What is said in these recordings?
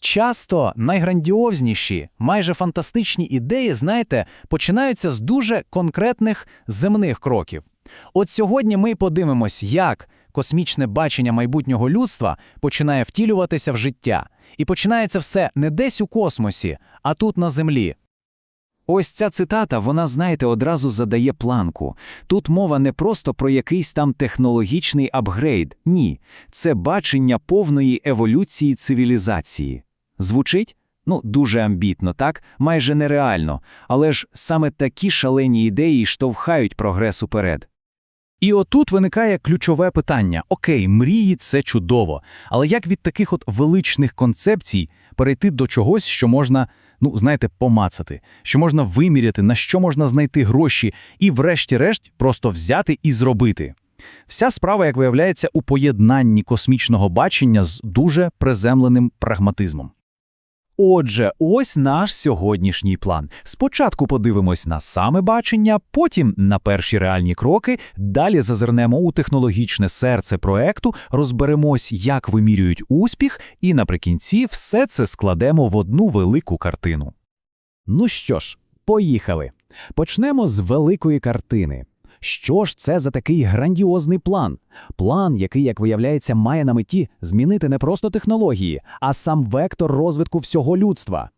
Часто найграндіозніші, майже фантастичні ідеї, знаєте, починаються з дуже конкретних земних кроків. От сьогодні ми подивимось, як космічне бачення майбутнього людства починає втілюватися в життя. І починається все не десь у космосі, а тут на землі. Ось ця цитата, вона, знаєте, одразу задає планку. Тут мова не просто про якийсь там технологічний апгрейд. Ні, це бачення повної еволюції цивілізації. Звучить? Ну, дуже амбітно, так? Майже нереально. Але ж саме такі шалені ідеї штовхають прогрес уперед. І отут виникає ключове питання: окей, мрії це чудово, але як від таких от величних концепцій перейти до чогось, що можна, ну знаєте, помацати, що можна виміряти, на що можна знайти гроші, і, врешті-решт, просто взяти і зробити. Вся справа, як виявляється, у поєднанні космічного бачення з дуже приземленим прагматизмом. Отже, ось наш сьогоднішній план. Спочатку подивимось на саме бачення, потім на перші реальні кроки, далі зазирнемо у технологічне серце проекту, розберемось, як вимірюють успіх, і наприкінці все це складемо в одну велику картину. Ну що ж, поїхали. Почнемо з великої картини. Що ж це за такий грандіозний план? План, який, як виявляється, має на меті змінити не просто технології, а сам вектор розвитку всього людства.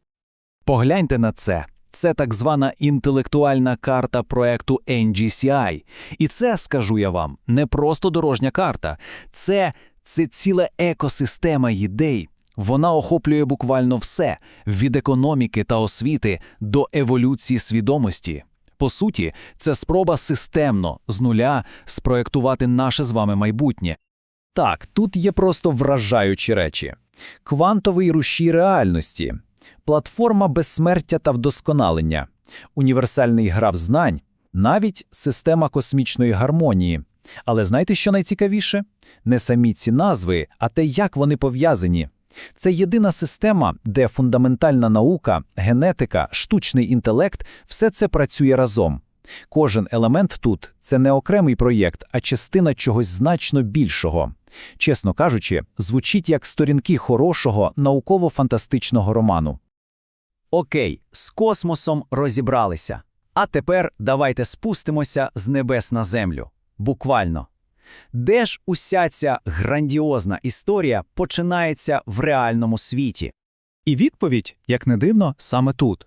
Погляньте на це. Це так звана інтелектуальна карта проекту NGCI. І це, скажу я вам, не просто дорожня карта. Це, це ціла екосистема ідей. Вона охоплює буквально все від економіки та освіти до еволюції свідомості. По суті, це спроба системно з нуля спроектувати наше з вами майбутнє. Так, тут є просто вражаючі речі: квантовий рушій реальності, платформа безсмертя та вдосконалення, універсальний граф знань, навіть система космічної гармонії. Але знаєте, що найцікавіше? Не самі ці назви, а те, як вони пов'язані. Це єдина система, де фундаментальна наука, генетика, штучний інтелект все це працює разом. Кожен елемент тут це не окремий проєкт, а частина чогось значно більшого. Чесно кажучи, звучить як сторінки хорошого науково-фантастичного роману. Окей, з космосом розібралися. А тепер давайте спустимося з небес на землю. Буквально. Де ж уся ця грандіозна історія починається в реальному світі? І відповідь, як не дивно, саме тут.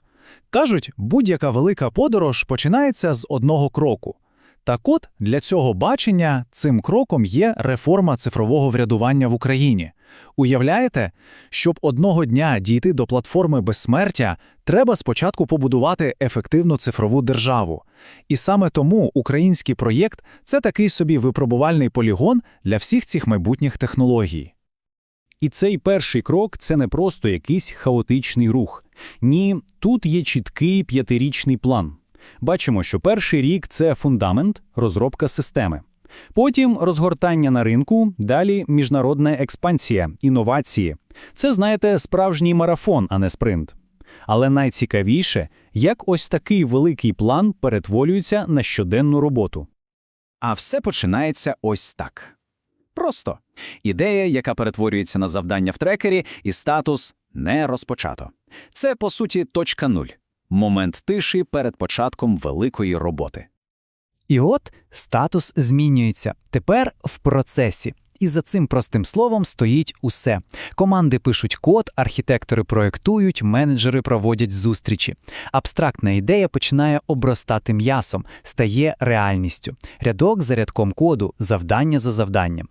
Кажуть, будь-яка велика подорож починається з одного кроку. Так от, для цього бачення цим кроком є реформа цифрового врядування в Україні. Уявляєте, щоб одного дня дійти до платформи безсмертя, треба спочатку побудувати ефективну цифрову державу. І саме тому український проєкт це такий собі випробувальний полігон для всіх цих майбутніх технологій. І цей перший крок це не просто якийсь хаотичний рух. Ні, тут є чіткий п'ятирічний план. Бачимо, що перший рік це фундамент, розробка системи. Потім розгортання на ринку, далі міжнародна експансія, інновації. Це, знаєте, справжній марафон, а не спринт. Але найцікавіше, як ось такий великий план перетворюється на щоденну роботу. А все починається ось так. Просто ідея, яка перетворюється на завдання в трекері, і статус не розпочато. Це, по суті, точка нуль. Момент тиші перед початком великої роботи. І от статус змінюється. Тепер в процесі. І за цим простим словом стоїть усе. Команди пишуть код, архітектори проєктують, менеджери проводять зустрічі. Абстрактна ідея починає обростати м'ясом, стає реальністю. Рядок за рядком коду, завдання за завданням.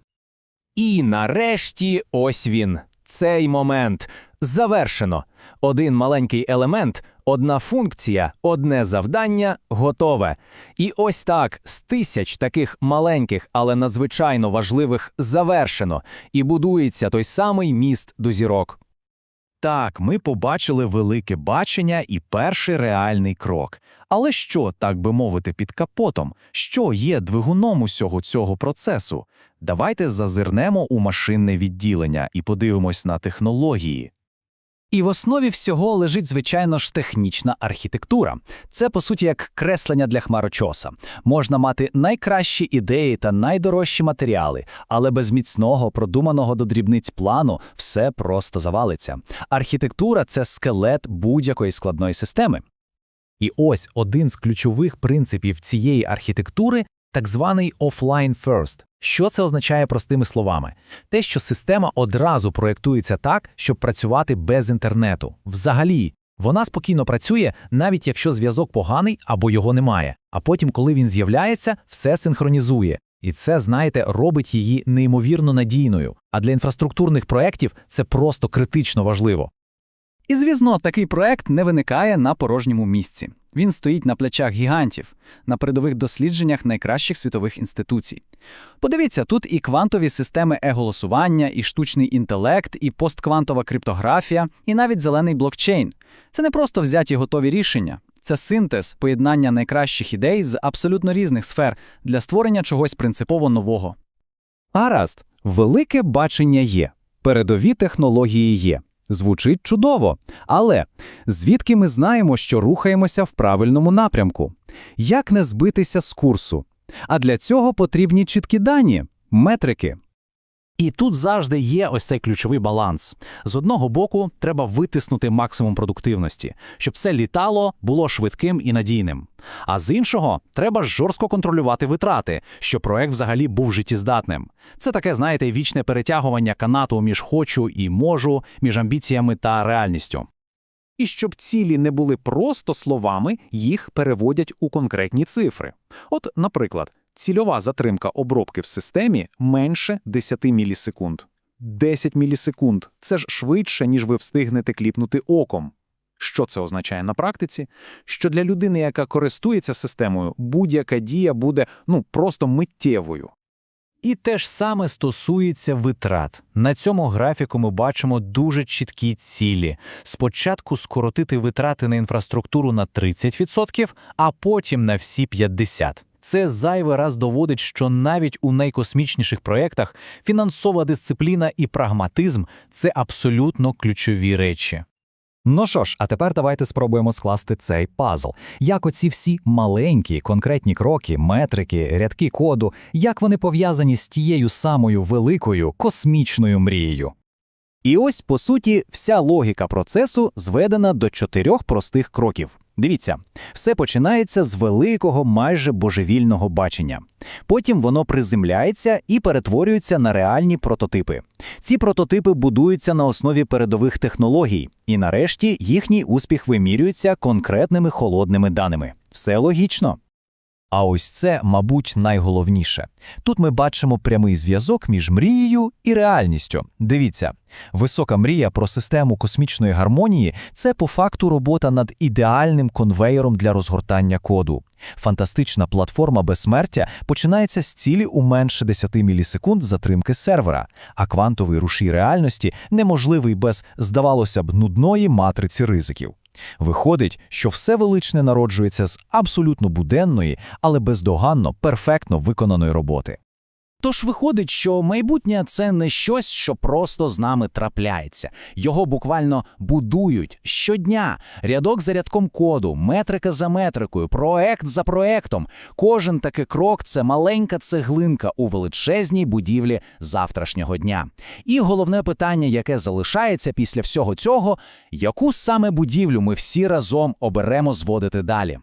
І нарешті ось він. Цей момент. Завершено. Один маленький елемент, одна функція, одне завдання готове. І ось так з тисяч таких маленьких, але надзвичайно важливих завершено. І будується той самий міст до зірок. Так, ми побачили велике бачення і перший реальний крок. Але що, так би мовити, під капотом? Що є двигуном усього цього процесу? Давайте зазирнемо у машинне відділення і подивимось на технології. І в основі всього лежить, звичайно ж, технічна архітектура. Це, по суті, як креслення для хмарочоса. Можна мати найкращі ідеї та найдорожчі матеріали, але без міцного, продуманого до дрібниць плану все просто завалиться. Архітектура це скелет будь-якої складної системи. І ось один з ключових принципів цієї архітектури так званий offline first. Що це означає простими словами? Те, що система одразу проєктується так, щоб працювати без інтернету. Взагалі, вона спокійно працює, навіть якщо зв'язок поганий або його немає. А потім, коли він з'являється, все синхронізує. І це, знаєте, робить її неймовірно надійною. А для інфраструктурних проєктів це просто критично важливо. І, звісно, такий проект не виникає на порожньому місці. Він стоїть на плечах гігантів, на передових дослідженнях найкращих світових інституцій. Подивіться, тут і квантові системи е-голосування, і штучний інтелект, і постквантова криптографія, і навіть зелений блокчейн. Це не просто взяті готові рішення. Це синтез, поєднання найкращих ідей з абсолютно різних сфер для створення чогось принципово нового. Гаразд, велике бачення є, передові технології є. Звучить чудово. Але звідки ми знаємо, що рухаємося в правильному напрямку? Як не збитися з курсу? А для цього потрібні чіткі дані, метрики. І тут завжди є ось цей ключовий баланс. З одного боку, треба витиснути максимум продуктивності, щоб все літало, було швидким і надійним. А з іншого, треба жорстко контролювати витрати, щоб проект взагалі був життєздатним. Це таке, знаєте, вічне перетягування канату між хочу і можу, між амбіціями та реальністю. І щоб цілі не були просто словами, їх переводять у конкретні цифри. От, наприклад, цільова затримка обробки в системі менше 10 мілісекунд. 10 мілісекунд – це ж швидше, ніж ви встигнете кліпнути оком. Що це означає на практиці? Що для людини, яка користується системою, будь-яка дія буде ну просто миттєвою. І те ж саме стосується витрат. На цьому графіку ми бачимо дуже чіткі цілі. Спочатку скоротити витрати на інфраструктуру на 30%, а потім на всі 50%. Це зайвий раз доводить, що навіть у найкосмічніших проєктах фінансова дисципліна і прагматизм це абсолютно ключові речі. Ну що ж, а тепер давайте спробуємо скласти цей пазл. Як оці всі маленькі конкретні кроки, метрики, рядки коду, як вони пов'язані з тією самою великою космічною мрією. І ось, по суті, вся логіка процесу зведена до чотирьох простих кроків. Дивіться, все починається з великого, майже божевільного бачення. Потім воно приземляється і перетворюється на реальні прототипи. Ці прототипи будуються на основі передових технологій, і нарешті їхній успіх вимірюється конкретними холодними даними. Все логічно. А ось це, мабуть, найголовніше. Тут ми бачимо прямий зв'язок між мрією і реальністю. Дивіться, висока мрія про систему космічної гармонії це по факту робота над ідеальним конвейером для розгортання коду. Фантастична платформа безсмертя починається з цілі у менше 10 мілісекунд затримки сервера, а квантовий рушій реальності неможливий без, здавалося б, нудної матриці ризиків. Виходить, що все величне народжується з абсолютно буденної, але бездоганно, перфектно виконаної роботи. Тож виходить, що майбутнє це не щось, що просто з нами трапляється. Його буквально будують щодня, рядок за рядком коду, метрика за метрикою, проект за проектом. Кожен такий крок це маленька цеглинка у величезній будівлі завтрашнього дня. І головне питання, яке залишається після всього цього, яку саме будівлю ми всі разом оберемо зводити далі.